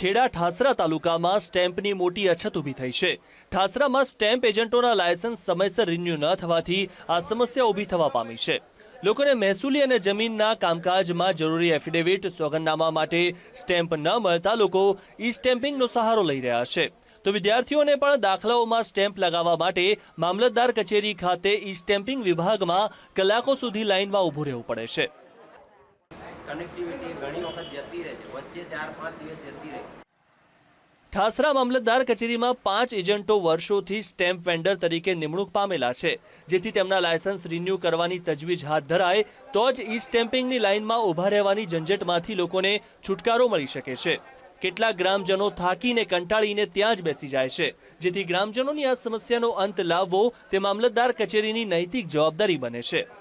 ખેડા ઠાસરા તાલુકામાં સ્ટેમ્પની મોટી અછત ઊભી થઈ છે. ઠાસરામાં સ્ટેમ્પ એજન્ટોના લાયસન્સ સમયસર રિન્યુ ન થવાથી આ સમસ્યા ઊભી થવા પામી છે. લોકોને મહેસૂલી અને જમીનના કામકાજમાં જરૂરી એફિડેવિટ, સોગંદનામા માટે સ્ટેમ્પ ન મળતા લોકો ઈ સ્ટેમ્પિંગનો સહારો લઈ રહ્યા છે. તો વિદ્યાર્થીઓને પણ દાખલાઓમાં સ્ટેમ્પ લગાવવા માટે મામલતદાર કચેરી ખાતે ઈ સ્ટેમ્પિંગ વિભાગમાં કલાકો સુધી લાઇનમાં ઊભું રહેવું પડે છે. કનેક્ટિવિટી ઘણી વખત જતી રહે છે. વચ્ચે ચાર, પાંચ દિવસ જતી રહે. ઠાસરા મામલતદાર કચેરીમાં પાંચ એજન્ટો વર્ષોથી સ્ટેમ્પ વેન્ડર તરીકે નિમણૂક પામેલા છે. જેથી તેમના લાયસન્સ રિન્યૂ કરવાની તજવીજ હાથ ધરાય, તો જ ઈ સ્ટેમ્પિંગની લાઇનમાં ઊભા રહેવાની ઝંઝટમાંથી લોકોને છુટકારો મળી શકે છે. કેટલાક ગ્રામજનો થાકીને કંટાળીને ત્યાં જ બેસી જાય છે. જેથી ગ્રામજનોની આ સમસ્યાનો અંત લાવવો તે મામલતદાર કચેરીની નૈતિક જવાબદારી બને છે.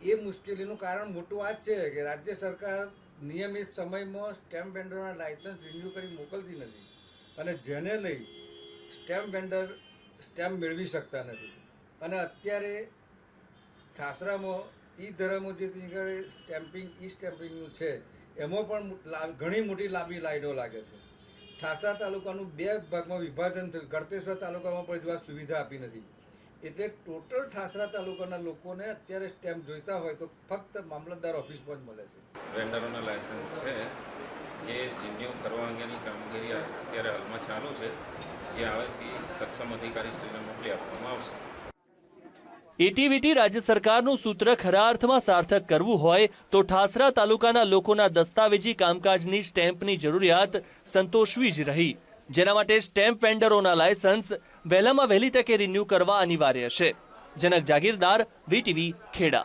એ મુશ્કેલીનું કારણ મોટું આ જ છે કે રાજ્ય સરકાર નિયમિત સમયમાં સ્ટેમ્પ વેન્ડરના લાયસન્સ રિન્યૂ કરી મોકલતી નથી અને જેને લઈ સ્ટેમ્પ વેન્ડર સ્ટેમ્પ મેળવી શકતા નથી. અને અત્યારે ઠાસરામાં ઈ ધરામો જે આગળ સ્ટેમ્પિંગ, ઈ સ્ટેમ્પિંગનું છે, એમાં પણ ઘણી મોટી લાંબી લાઈનો લાગે છે. ઠાસરા તાલુકાનું બે ભાગમાં વિભાજન થયું. ગળતેશ્વર તાલુકામાં પણ જો આ સુવિધા આપી નથી. એટલે ટોટલ ઠાસરા તાલુકાના લોકોને અત્યારે સ્ટેમ્પ જોઈતા હોય તો ફક્ત મામલતદાર ઓફિસમાં જ મળે છે. વેન્ડરોના લાયસન્સ છે જે રિન્યુ કરવા અંગેની કામગીરી અત્યારે હાલમાં ચાલુ છે જે હવેથી સક્ષમ અધિકારી શ્રીને મોકલી આપવામાં આવશે. એટીવીટી રાજ્ય સરકારનું સૂત્ર ખરા અર્થમાં સાર્થક કરવું હોય તો ઠાસરા તાલુકાના લોકોના દસ્તાવેજી કામકાજની સ્ટેમ્પની જરૂરિયાત સંતોષવી જ રહી. જેના માટે સ્ટેમ્પ વેન્ડરોના લાયસન્સ વહેલામાં વહેલી તકે રિન્યૂ કરવા અનિવાર્ય છે. જનક જાગીરદાર, વીટીવી, ખેડા.